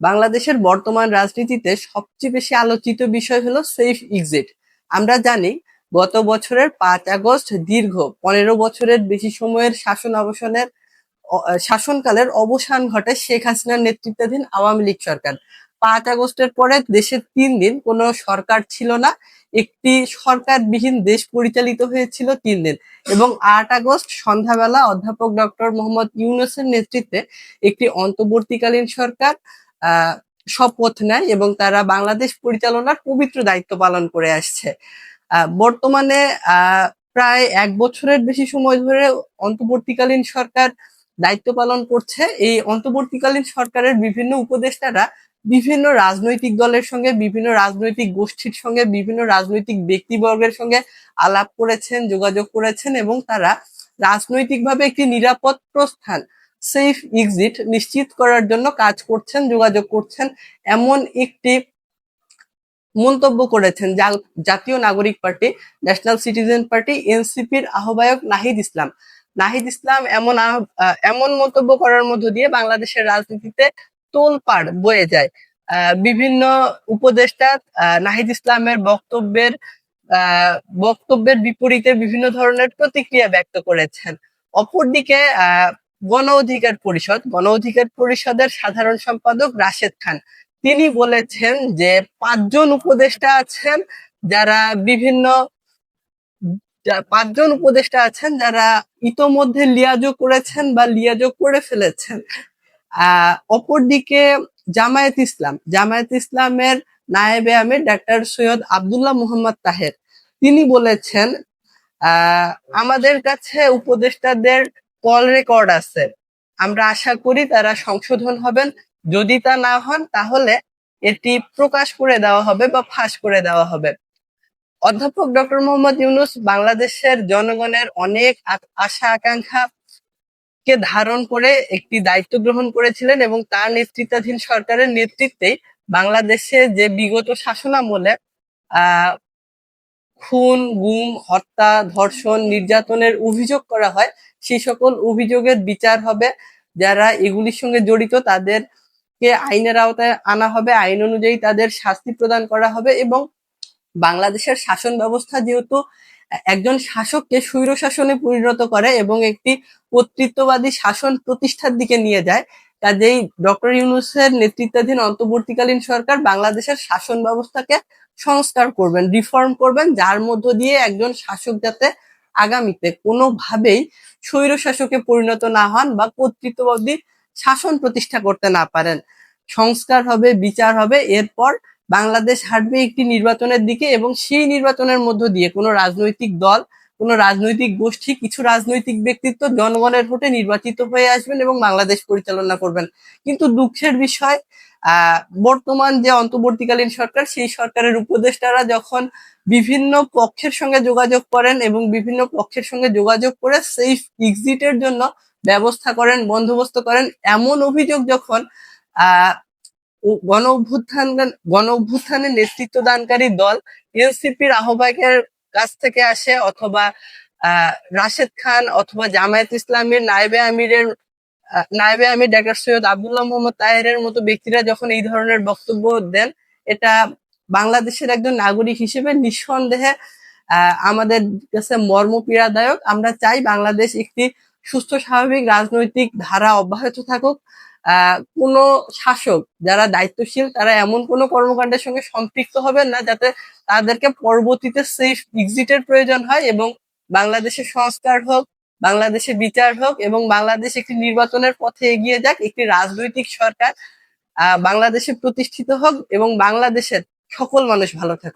বাংলাদেশের বর্তমান রাজনীতিতে সবচেয়ে বেশি আলোচিত বিষয় হলো সেফ এক্সিট আমরা জানি, গত বছরের পাঁচ আগস্ট দীর্ঘ পনেরো বছরের বেশি সময়ের শাসন অবসানের শাসনকালের অবসান ঘটে শেখ হাসিনার নেতৃত্বাধীন আওয়ামী লীগ সরকার। পাঁচ আগস্টের পরে দেশের তিন দিন কোনো সরকার ছিল না, একটি সরকারবিহীন দেশ পরিচালিত হয়েছিল তিন দিন এবং আট আগস্ট সন্ধ্যাবেলা অধ্যাপক ডক্টর মোহাম্মদ ইউনুসের নেতৃত্বে একটি অন্তর্বর্তীকালীন সরকার শপথ নেয় এবং তারা বাংলাদেশ পরিচালনার পবিত্র দায়িত্ব পালন করে আসছে। বর্তমানে প্রায় এক বছরের বেশি সময় ধরে অন্তর্বর্তীকালীন সরকার দায়িত্ব পালন করছে। এই অন্তর্বর্তীকালীন সরকারের বিভিন্ন উপদেষ্টারা বিভিন্ন রাজনৈতিক দলের সঙ্গে, বিভিন্ন রাজনৈতিক গোষ্ঠীর সঙ্গে, বিভিন্ন রাজনৈতিক ব্যক্তিবর্গের সঙ্গে আলাপ করেছেন, যোগাযোগ করেছেন এবং তারা রাজনৈতিকভাবে একটি নিরাপদ প্রস্থান সেফ এক্সিট নিশ্চিত করার জন্য কাজ করছেন, যোগাযোগ করছেন, এমন একটি মন্তব্য করেছেন জাতীয় নাগরিক পার্টি ন্যাশনাল সিটিজেন পার্টি এনসিপির আহ্বায়ক নাহিদ ইসলাম। নাহিদ ইসলাম এমন এমন মন্তব্য করার মধ্য দিয়ে বাংলাদেশের রাজনীতিতে তোলপাড় বয়ে যায়। বিভিন্ন উপদেষ্টা নাহিদ ইসলামের বক্তব্যের বক্তব্যের বিপরীতে বিভিন্ন ধরনের প্রতিক্রিয়া ব্যক্ত করেছেন। অপরদিকে গণ অধিকার পরিষদ, গণ অধিকার পরিষদের সাধারণ সম্পাদক রাশেদ খান। তিনি বলেছেন যে পাঁচজন উপদেষ্টা আছেন যারা বিভিন্ন পাঁচজন উপদেষ্টা আছেন যারা ইতোমধ্যে লিয়াজো করেছেন বা লিয়াজো করে ফেলেছেন। আহ অপরদিকে জামায়াত ইসলাম, জামায়াত ইসলামের নায়েবে আমির ডাক্তার সৈয়দ আব্দুল্লাহ মোহাম্মদ তাহের। তিনি বলেছেন আমাদের কাছে উপদেষ্টাদের কল রেকর্ড আছে। আমরা আশা করি তারা সংশোধন হবেন। যদি তা না হন, তাহলে এটি প্রকাশ করে দেওয়া হবে বা ফাঁস করে দেওয়া হবে। অধ্যাপক ডক্টর মোহাম্মদ ইউনুস বাংলাদেশের জনগণের অনেক আশা আকাঙ্ক্ষা কে ধারণ করে একটি দায়িত্ব গ্রহণ করেছিলেন এবং তার নেতৃত্বাধীন সরকারের নেতৃত্বেই বাংলাদেশে যে বিগত শাসনামলে, আহ খুন, গুম, হত্যা, ধর্ষণ, নির্যাতনের অভিযোগ করা হয়। সেই সকল অভিযোগের বিচার হবে। যারা এগুলির সঙ্গে জড়িত তাদেরকে আইনের আওতায় আনা হবে। আইন অনুযায়ী তাদের শাস্তি প্রদান করা হবে এবং বাংলাদেশের শাসন ব্যবস্থা যেহেতু একজন শাসককে স্বৈর শাসনে পরিণত করে এবং একটি কর্তৃত্ববাদী শাসন প্রতিষ্ঠার দিকে নিয়ে যায়, কাজেই ডক্টর ইউনুসের নেতৃত্বাধীন অন্তর্বর্তীকালীন সরকার বাংলাদেশের শাসন ব্যবস্থাকে সংস্কার করবেন রিফর্ম করবেন, যার মধ্য দিয়ে একজন শাসক যাতে আগামীতে কোনোভাবেই স্বৈর শাসকে পরিণত না হন বা কর্তৃত্ববাদী শাসন প্রতিষ্ঠা করতে না পারেন। সংস্কার হবে, বিচার হবে, এরপর বাংলাদেশ হাঁটবে একটি নির্বাচনের দিকে এবং সেই নির্বাচনের মধ্য দিয়ে কোনো রাজনৈতিক দল কোনো রাজনৈতিক গোষ্ঠী, কিছু রাজনৈতিক ব্যক্তিত্ব জনগণের ভোটে নির্বাচিত হয়ে আসবেন এবং বাংলাদেশ পরিচালনা করবেন। কিন্তু দুঃখের বিষয় বর্তমান যে অন্তর্বর্তীকালীন সরকার, সেই সরকারের উপদেষ্টারা যখন বিভিন্ন পক্ষের সঙ্গে যোগাযোগ করেন এবং বিভিন্ন পক্ষের সঙ্গে যোগাযোগ করে সেফ এক্সিটের জন্য ব্যবস্থা করেন, বন্দোবস্ত করেন, এমন অভিযোগ যখন গণ অভ্যুত্থান গণ অভ্যুত্থানের নেতৃত্ব দানকারী দল, এনসিপির আহ্বায়কের কাছ থেকে আসে অথবা রাশেদ খান অথবা জামায়াত ইসলামের নায়েবে আমিরের নায়েবে আমির ডাক্তার সৈয়দ আবদুল্লাহ মোহাম্মদ তাহেরের মতো ব্যক্তিরা যখন এই ধরনের বক্তব্য দেন, এটা বাংলাদেশের একজন নাগরিক হিসেবে নিঃসন্দেহে আমাদের কাছে মর্ম পীড়াদায়ক আমরা চাই বাংলাদেশ একটি সুস্থ, স্বাভাবিক রাজনৈতিক ধারা অব্যাহত থাকুক। কোনো শাসক যারা দায়িত্বশীল, তারা এমন কোনো কর্মকাণ্ডের সঙ্গে সম্পৃক্ত হবেন না যাতে তাদেরকে পরবর্তীতে সেফ এক্সিটের প্রয়োজন হয় এবং বাংলাদেশের সংস্কার হোক বাংলাদেশে বিচার হোক এবং বাংলাদেশ একটি নির্বাচনের পথে এগিয়ে যাক, একটি রাজনৈতিক সরকার বাংলাদেশে প্রতিষ্ঠিত হোক এবং বাংলাদেশের সকল মানুষ ভালো থাকুক।